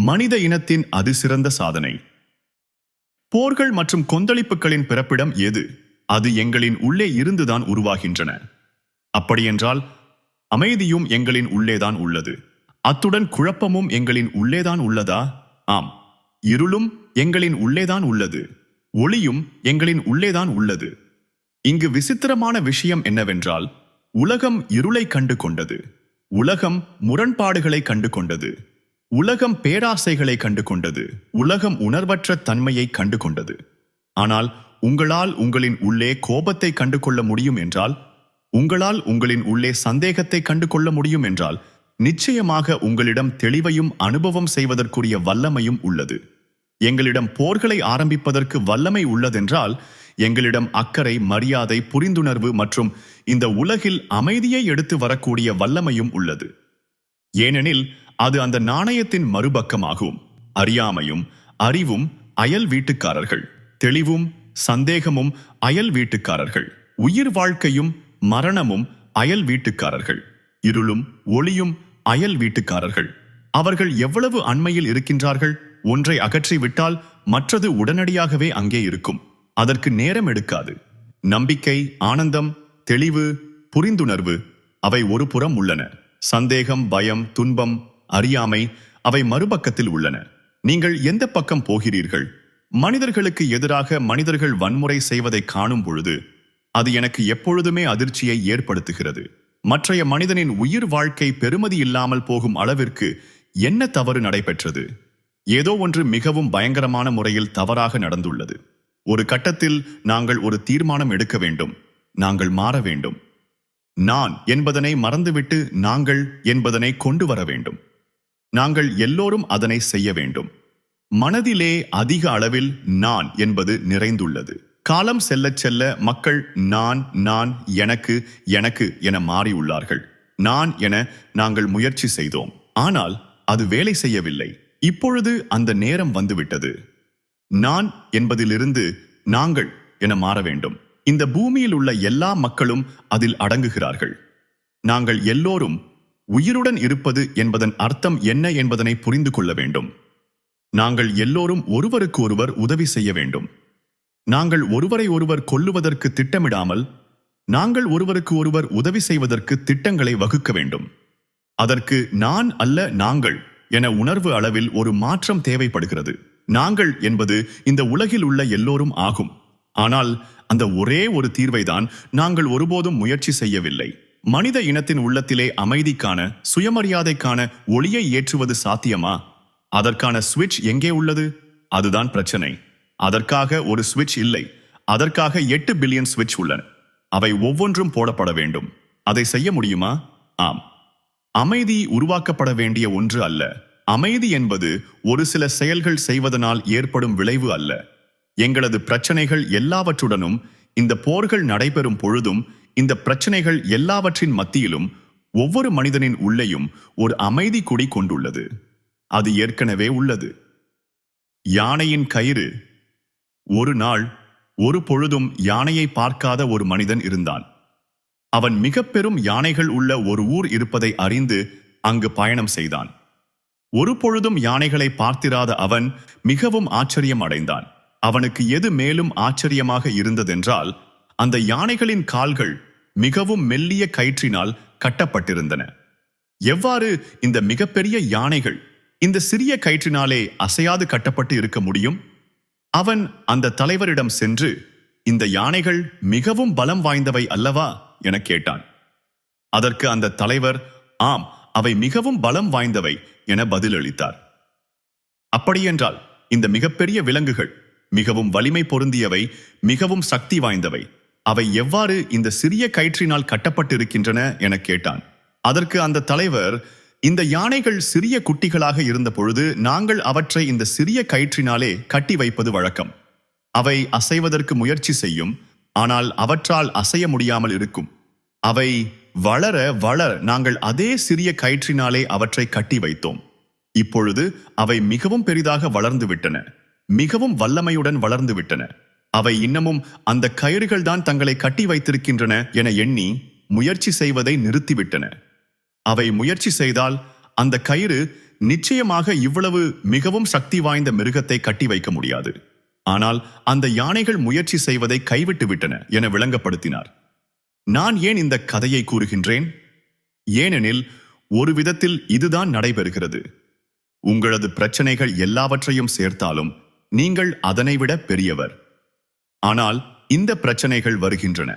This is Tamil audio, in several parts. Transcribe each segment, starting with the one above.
மனித இனத்தின் அதிசிறந்த சாதனை. போர்கள் மற்றும் கொந்தளிப்புகளின் பிறப்பிடம் எது? அது எங்களின் உள்ளே இருந்துதான் உருவாகின்றன. அப்படியென்றால் அமைதியும் எங்களின் உள்ளேதான் உள்ளது. அத்துடன் குழப்பமும் எங்களின் உள்ளேதான் உள்ளதா? ஆம். இருளும் எங்களின் உள்ளேதான் உள்ளது. ஒளியும் எங்களின் உள்ளேதான் உள்ளது. இங்கு விசித்திரமான விஷயம் என்னவென்றால் உலகம் இருளை கண்டு கொண்டது உலகம் முரண்பாடுகளை கண்டு கொண்டது உலகம் பேராசைகளை கண்டு கொண்டது உலகம் உணர்வற்ற தன்மையை கண்டு கொண்டது ஆனால் உங்களால் உங்களின் உள்ளே கோபத்தை கண்டு கொள்ள முடியும் என்றால் உங்களால் உங்களின் உள்ளே சந்தேகத்தை கண்டு கொள்ள முடியும் என்றால் நிச்சயமாக உங்களிடம் தெளிவையும் அனுபவம் செய்வதற்குரிய வல்லமையும் உள்ளது. எங்களிடம் போர்களை ஆரம்பிப்பதற்கு வல்லமை உள்ளதென்றால் எங்களிடம் அக்கறை மரியாதை புரிந்துணர்வு மற்றும் இந்த உலகில் அமைதியை எடுத்து வரக்கூடிய வல்லமையும் உள்ளது. ஏனெனில் அது அந்த நாணயத்தின் மறுபக்கமாகும். அறியாமையும் அறிவும் அயல் வீட்டுக்காரர்கள். தெளிவும் சந்தேகமும் அயல் வீட்டுக்காரர்கள். உயிர் வாழ்க்கையும் மரணமும் அயல் வீட்டுக்காரர்கள். இருளும் ஒளியும் அயல் வீட்டுக்காரர்கள். அவர்கள் எவ்வளவு அண்மையில் இருக்கின்றார்கள்? ஒன்றை அகற்றிவிட்டால் மற்றது உடனடியாகவே அங்கே இருக்கும். அதற்கு நேரம் எடுக்காது. நம்பிக்கை ஆனந்தம் தெளிவு புரிந்துணர்வு அவை ஒரு புறம் உள்ளன. சந்தேகம் பயம் துன்பம் அறியாமை அவை மறுபக்கத்தில் உள்ளன. நீங்கள் எந்த பக்கம் போகிறீர்கள்? மனிதர்களுக்கு எதிராக மனிதர்கள் வன்முறை செய்வதை காணும் பொழுது அது எனக்கு எப்பொழுதுமே அதிர்ச்சியை ஏற்படுத்துகிறது. மற்றைய மனிதனின் உயிர் வாழ்க்கை பெருமதி இல்லாமல் போகும் அளவிற்கு என்ன தவறு நடைபெற்றது? ஏதோ ஒன்று மிகவும் பயங்கரமான முறையில் தவறாக நடந்துள்ளது. ஒரு கட்டத்தில் நாங்கள் ஒரு தீர்மானம் எடுக்க வேண்டும். நாங்கள் மாற வேண்டும். நான் என்பதனை மறந்துவிட்டு நாங்கள் என்பதனை கொண்டு வர வேண்டும். நாங்கள் எல்லோரும் அதனை செய்ய வேண்டும். மனதிலே அதிக அளவில் நான் என்பது நிறைந்துள்ளது. காலம் செல்லச் செல்ல மக்கள் நான் நான் எனக்கு எனக்கு என மாறியுள்ளார்கள். நான் என நாங்கள் முயற்சி செய்தோம். ஆனால் அது வேலை செய்யவில்லை. இப்பொழுது அந்த நேரம் வந்துவிட்டது. நான் என்பதிலிருந்து நாங்கள் என மாற வேண்டும். இந்த பூமியில் உள்ள எல்லா மக்களும் அதில் அடங்குகிறார்கள். நாங்கள் எல்லோரும் உயிருடன் இருப்பது என்பதன் அர்த்தம் என்ன என்பதனை புரிந்து கொள்ள வேண்டும். நாங்கள் எல்லோரும் ஒருவருக்கு ஒருவர் உதவி செய்ய வேண்டும். நாங்கள் ஒருவரை ஒருவர் கொல்லுவதற்கு திட்டமிடாமல் நாங்கள் ஒருவருக்கு ஒருவர் உதவி செய்வதற்கு திட்டங்களை வகுக்க வேண்டும். அதற்கு நான் அல்ல நாங்கள் என உணர்வு அளவில் ஒரு மாற்றம் தேவைப்படுகிறது. நாங்கள் என்பது இந்த உலகில் உள்ள எல்லோரும் ஆகும். ஆனால் அந்த ஒரே ஒரு தீர்வைதான் நாங்கள் ஒருபோதும் முயற்சி செய்யவில்லை. மனித இனத்தின் உள்ளத்திலே அமைதிக்கான சுயமரியாதைக்கான ஒளியை ஏற்றுவது சாத்தியமா? அதற்கான சுவிட்ச் எங்கே உள்ளது? அதுதான் பிரச்சனை. அதற்காக ஒரு சுவிட்ச் இல்லை. அதற்காக எட்டு பில்லியன் சுவிட்ச் உள்ளன. அவை ஒவ்வொன்றும் போடப்பட வேண்டும். அதை செய்ய முடியுமா? ஆம். அமைதி உருவாக்கப்பட வேண்டிய ஒன்று அல்ல. அமைதி என்பது ஒரு சில செயல்கள் செய்வதனால் ஏற்படும் விளைவு அல்ல. எங்களது பிரச்சனைகள் எல்லாவற்றுடனும் இந்த போர்கள் நடைபெறும் பொழுதும் இந்த பிரச்சனைகள் எல்லாவற்றின் மத்தியிலும் ஒவ்வொரு மனிதனின் உள்ளேயும் ஒரு அமைதி குடி கொண்டுள்ளது. அது ஏற்கனவே உள்ளது. யானையின் கயிறு. ஒரு நாள் ஒரு பொழுதும் யானையை பார்க்காத ஒரு மனிதன் இருந்தான். அவன் மிக பெரும் யானைகள் உள்ள ஒரு ஊர் இருப்பதை அறிந்து அங்கு பயணம் செய்தான். ஒரு பொழுதும் யானைகளை பார்த்திராத அவன் மிகவும் ஆச்சரியம் அடைந்தான் அவனுக்கு எது மேலும் ஆச்சரியமாக இருந்ததென்றால் அந்த யானைகளின் கால்கள் மிகவும் மெல்லிய கயிற்றினால் கட்டப்பட்டிருந்தன. எவ்வாறு இந்த மிகப்பெரிய யானைகள் இந்த சிறிய கயிற்றினாலே அசையாது கட்டப்பட்டு இருக்க முடியும்? அவன் அந்த தலைவரிடம் சென்று இந்த யானைகள் மிகவும் பலம் வாய்ந்தவை அல்லவா? என கேட்டான். அதற்கு அந்த தலைவர் ஆம் அவை மிகவும் பலம் வாய்ந்தவை என பதிலளித்தார். அப்படியென்றால் இந்த மிகப்பெரிய விலங்குகள் மிகவும் வலிமை பொருந்தியவை மிகவும் சக்தி வாய்ந்தவை. அவை எவ்வாறு இந்த சிறிய கயிற்றினால் கட்டப்பட்டிருக்கின்றன என கேட்டான். அதற்கு அந்த தலைவர் இந்த யானைகள் சிறிய குட்டிகளாக இருந்த பொழுது நாங்கள் அவற்றை இந்த சிறிய கயிற்றினாலே கட்டி வைப்பது வழக்கம். அவை அசைவதற்கு முயற்சி செய்யும் ஆனால் அவற்றால் அசைய முடியாமல் இருக்கும். அவை வளர வளர நாங்கள் அதே சிறிய கயிற்றினாலே அவற்றை கட்டி வைத்தோம். இப்பொழுது அவை மிகவும் பெரிதாக வளர்ந்து விட்டன மிகவும் வல்லமையுடன் வளர்ந்து விட்டன அவை இன்னமும் அந்த கயிறுகள்தான் தங்களை கட்டி வைத்திருக்கின்றன என எண்ணி முயற்சி செய்வதை நிறுத்திவிட்டன. அவை முயற்சி செய்தால் அந்த கயிறு நிச்சயமாக இவ்வளவு மிகவும் சக்தி வாய்ந்த மிருகத்தை கட்டி வைக்க முடியாது. ஆனால் அந்த யானைகள் முயற்சி செய்வதை கைவிட்டு விட்டன என விளங்கப்படுத்தினார். நான் ஏன் இந்த கதையை கூறுகின்றேன்? ஏனெனில் ஒரு விதத்தில் இதுதான் நடைபெறுகிறது. உங்களது பிரச்சனைகள் எல்லாவற்றையும் சேர்த்தாலும் நீங்கள் அதனைவிட பெரியவர். ஆனால் இந்த பிரச்சனைகள் வருகின்றன.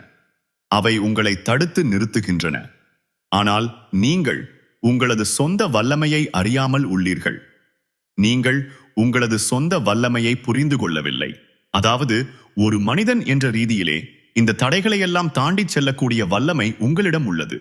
அவை உங்களை தடுத்து நிறுத்துகின்றன. ஆனால் நீங்கள் உங்களது சொந்த வல்லமையை அறியாமல் உள்ளீர்கள். நீங்கள் உங்களது சொந்த வல்லமையை புரிந்து கொள்ளவில்லை. அதாவது ஒரு மனிதன் என்ற ரீதியிலே இந்த தடைகளை எல்லாம் தாண்டிச் செல்லக்கூடிய வல்லமை உங்களிடம் உள்ளது.